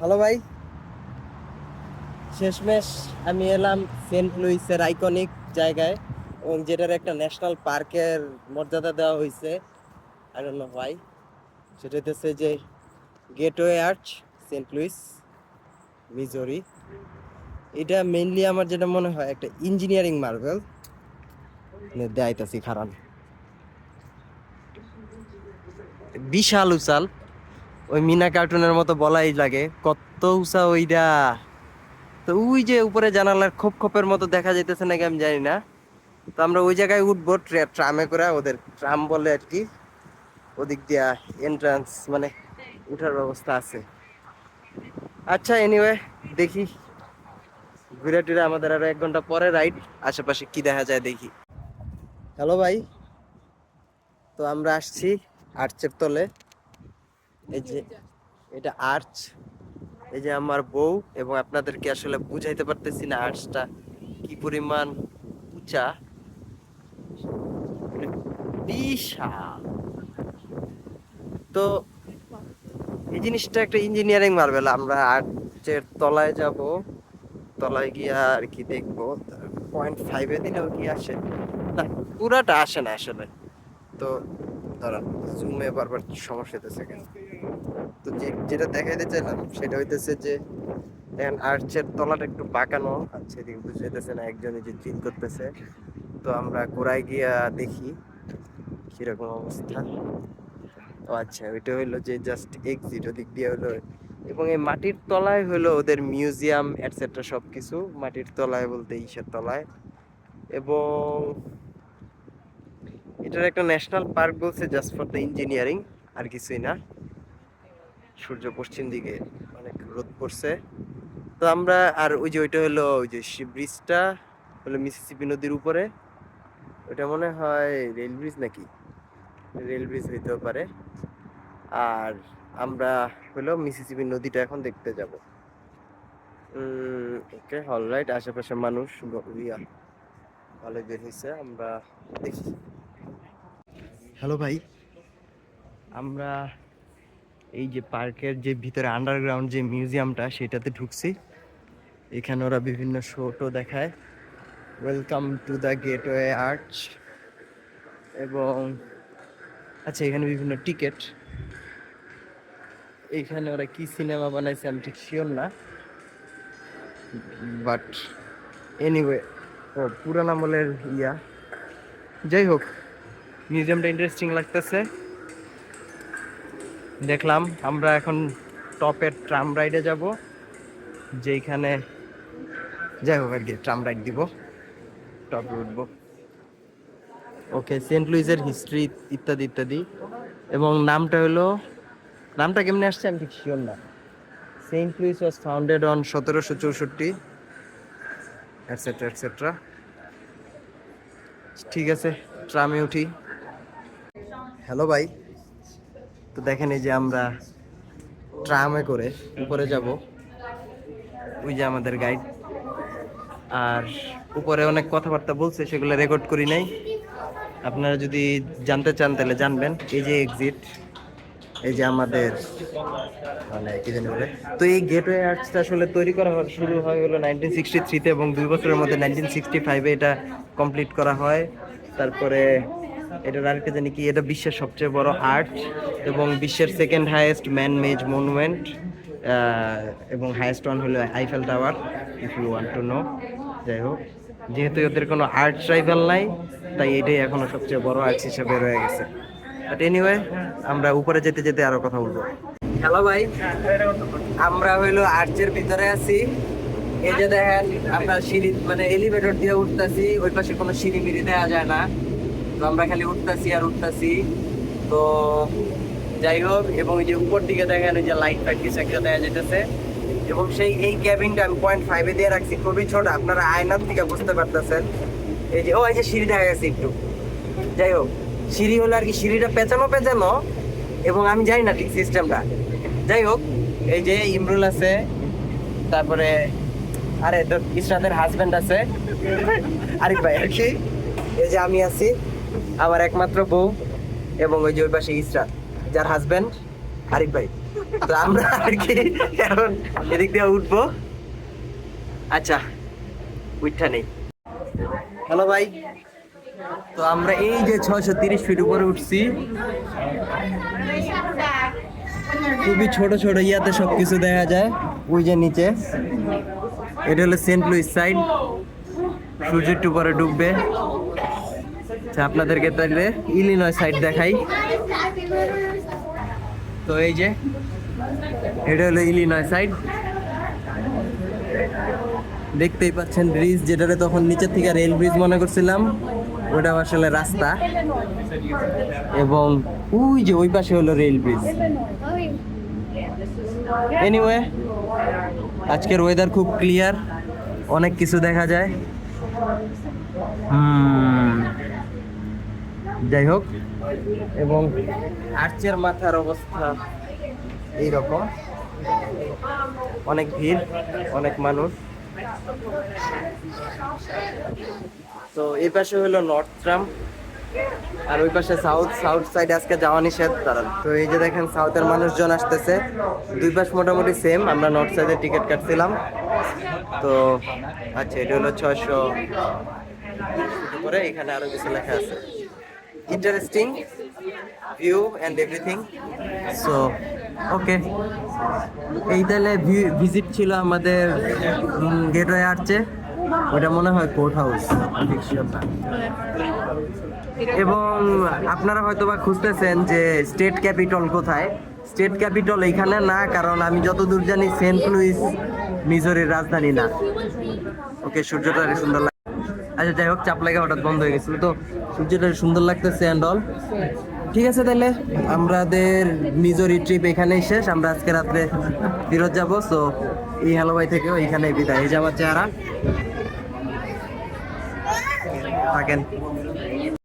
Hello ভাই। শেষমেশ আমি এলাম সেন্ট লুইসের আইকনিক জায়গায়, এবং যেটার একটা ন্যাশনাল পার্কের মর্যাদা দেওয়া হয়েছে। আই ডোন্ট নো হোয়াই সেটা হচ্ছে যে gateway arch Saint Louis, Missouri. এটা মেইনলি আমার যেটা মনে হয় একটা ইঞ্জিনিয়ারিং মার্বেল দেখাইতাছি, খারান। বিশাল উচাল। ওই মিনা কার্টুনের মতো বলাই লাগে। কত উঁচা ওইটা তো ওই যে উপরে জানালার খোপ খোপের মতো দেখা যাইতেছে নাকি আমি জানি না। তো আমরা ওই জায়গায় উঠবো ট্রে- ট্রামে করে, ওদের ট্রাম বলে আর কি। ওদিক দিয়া এন্ট্রান্স মানে উঠার ব্যবস্থা আছে। আচ্ছা এনিওয়ে দেখি। ঘুরে টুরে আমাদের আরও এক ঘণ্টা পরে রাইড আশেপাশে কি দেখা যায় দেখি। হ্যালো ভাই। তো আমরা আসছি আর্চের তলে। এই যে, এটা আর্চ এই যে আমার বউ এবং আপনাদেরকে আসলে বুঝাইতে পারতেছি না আর্চটা কি পরিমাণ উঁচা। মানে বিশাল। তো এই জিনিসটা একটা ইঞ্জিনিয়ারিং মার্বেল, আমরা আর্চের তলায় যাব, তলায় গিয়ে আর কি দেখব। পয়েন্ট ফাইভে দিলেও কি আসে? না, পুরাটা আসে না আসলে। তো দাঁড়ান জুমে বারবার সমস্যা হতেছে কেন? তো যেটা দেখাইতে চাইলাম, সেটা হইতেছে যে, দেখেন আর্চের তলাটা একটু বাঁকানো, আর সেদিকে বুঝে যেতেছে না একজনে যে চিল করতেছে। তো আমরা গোড়ায় গিয়া দেখি কীরকম অবস্থা। ও আচ্ছা ওইটা হইল যে জাস্ট এক্সিট ওদিক দিয়ে হলো এবং এই মাটির তলায় হলো ওদের মিউজিয়াম এটসেট্রা সব কিছু মাটির তলায় বলতে ইসের তলায়। এবং এটার একটা ন্যাশনাল পার্ক বলছে জাস্ট ফর দ্য ইঞ্জিনিয়ারিং আর কিছুই না। সূর্য পশ্চিম দিকে অনেক রোদ পড়ছে। তো আমরা আর ওই যে ওইটা হলো ওই যে ব্রিজটা হলো মিসিসিপি নদীর উপরে। ওটা মনে হয় রেল ব্রিজ নাকি? রেল ব্রিজ হইতেও পারে। আর আমরা হলো মিসিসিপি নদীটা এখন দেখতে যাব। ওকে অলরাইট আশেপাশে মানুষ ইয়া ভালো বের হয়েছে আমরা দেখি। হ্যালো ভাই। আমরা এই যে পার্কের যে ভিতরে আন্ডারগ্রাউন্ড যে মিউজিয়ামটা সেটাতে ঢুকছি। এখানে ওরা বিভিন্ন শো টো দেখায়। Welcome to the gateway arch এবং আচ্ছা এখানে বিভিন্ন টিকিট এইখানে ওরা কি সিনেমা বানাইছে আমি ঠিক শিওর না। বাট এনিওয়ে ও পুরান আমলের ইয়া। যাই হোক মিউজিয়ামটা ইন্টারেস্টিং লাগতেছে। দেখলাম, আমরা এখন টপের ট্রাম রাইডে যাব, যেইখানে যাই হোক আর কি, ট্রাম রাইড দিব, টপে উঠব। ওকে, সেন্ট লুইসের হিস্ট্রি ইত্যাদি ইত্যাদি। এবং নামটা হলো, নামটা কেমনে আসছে আমি ঠিক শিওর না। Saint Louis was founded on সতেরোশো চৌষট্টি এটসেট্রা এটসেট্রা ঠিক আছে, ট্রামে উঠি। হ্যালো ভাই। তো দেখেন এই যে আমরা ট্রামে করে উপরে যাব। ওই যে আমাদের গাইড আর উপরে অনেক কথাবার্তা বলছে, সেগুলো রেকর্ড করি নাই। আপনারা যদি জানতে চান তাহলে জানবেন। এই যে এক্সিট এই যে আমাদের মানে কি জানি বলে, তো এই গেটওয়ে আর্টসটা আসলে তৈরি করা শুরু হয় হলো নাইনটিন সিক্সটি থ্রিতে এবং দুই বছরের মধ্যে নাইনটিন সিক্সটি ফাইভে এটা কমপ্লিট করা হয়। তারপরে এটার আরেকটা জানি কি, এটা বিশ্বের সবচেয়ে বড় আর্ট এবং বিশ্বের second highest man made monument এবং হাইয়েস্ট ওয়ান হলো Eiffel tower if you want to know যাই হোক, যেহেতু ওদের কোনো আর্ট রাইভাল নাই, তাই এটাই এখনও সবচেয়ে বড় আর্ট হিসেবে রয়ে গেছে। বাট এনিওয়ে আমরা উপরে যেতে যেতে আরও কথা বলব। হ্যালো ভাই, আমরা হইল আর্চের ভিতরে আছি। এই যে দেখেন, আমরা সিঁড়ি মানে এলিভেটর দিয়ে উঠতাছি, ওই পাশে কোনো সিঁড়ি মিড়ি দেওয়া যায় না। তো আমরা খালি উঠতাছি আর উঠতাছি। তো যাই হোক, এবং এই যে উপর দিকে দেখেন ওই যে লাইট ফাইট কিছু একটা দেখা যেতেছে এবং সেই, এই ক্যাবিনটা আমি পয়েন্ট ফাইভে দিয়ে রাখছি, খুবই ছোট, আপনারা আয়নার থেকে বুঝতে পারতেছেন। এই যে, ও, এই যে সিঁড়ি দেখা গেছে একটু। যাই হোক, সিঁড়ি হলো আর কি, সিঁড়িটা পেঁচানো পেঁচানো এবং আমি জানি না ঠিক সিস্টেমটা যাই হোক, এই যে ইমরুল আছে, তারপরে আরে তো ইসরাতের হাজব্যান্ড আছে। আরিফ ভাই, আর কি। এই যে আমি আছি। আমার একমাত্র বউ এবং ওই যে ওই পাশে ইসরাত, যার হাজবেন্ড আরিফ ভাই। তো আমরা আর কি এখন এদিক দিয়ে উঠবো। আচ্ছা উঠা নেই। হ্যালো ভাই। তো আমরা এই যে ছয়শো তিরিশ ফিট উপরে উঠছি। খুবই ছোট ছোট ইয়াতে সব কিছু দেখা যায়। ওই যে নিচে। এটা হলো সেন্ট লুইস সাইড সূর্য একটু পরে ডুববে। আচ্ছা আপনাদেরকে তাহলে ইলিনয় সাইড দেখাই। তো এই যে, এটা হলো ইলিনয় সাইড দেখতেই পাচ্ছেন ব্রিজ যেটারে তখন নিচের থেকে রেল ব্রিজ মনে করছিলাম। ওটা আসলে রাস্তা। এবং ওই যে ওই পাশে হলো রেল ব্রিজ এনিওয়ে আজকের ওয়েদার খুব ক্লিয়ার অনেক কিছু দেখা যায়। হুম। যাই হোক এবং আর্চের মাথার অবস্থা এইরকম। অনেক ভিড় অনেক মানুষ। তো এই পাশে হলো নর্থ ট্রাম আর ওই পাশে সাউথ সাউথ সাইড আজকে যাওয়া নিষেধ তারা তো এই যে দেখেন সাউথের মানুষজন আসতেছে। দুই পাশ মোটামুটি সেম আমরা নর্থ সাইডে টিকিট কাটছিলাম। তো আচ্ছা এটা হলো ছয়শো করে এখানে আরও কিছু লেখা আছে। Interesting view and everything so okay এই তাহলে ভিজিট ছিল আমাদের গেটওয়ে আর্চে ওটা মনে হয় কোর্ট হাউস এবং আপনারা হয়তো বা খুঁজতেছেন যে স্টেট ক্যাপিটাল কোথায়। স্টেট ক্যাপিটাল এইখানে না, কারণ আমি যতদূর জানি সেন্ট লুইস মিজোরির রাজধানী না। ওকে সূর্যটা সুন্দর লাগে আচ্ছা যাই হোক চাপ লাগা হঠাৎ বন্ধ হয়ে গেছিল। তো সূর্যটা সুন্দর লাগতেছে অ্যান্ড অল ঠিক আছে তাহলে, আমাদের মিজোরি ট্রিপ এখানেই শেষ। আমরা আজকে রাত্রে ফিরত যাব সো এই হালবাই থেকেও এইখানে বিদায়। এই চেহারা। থাকেন।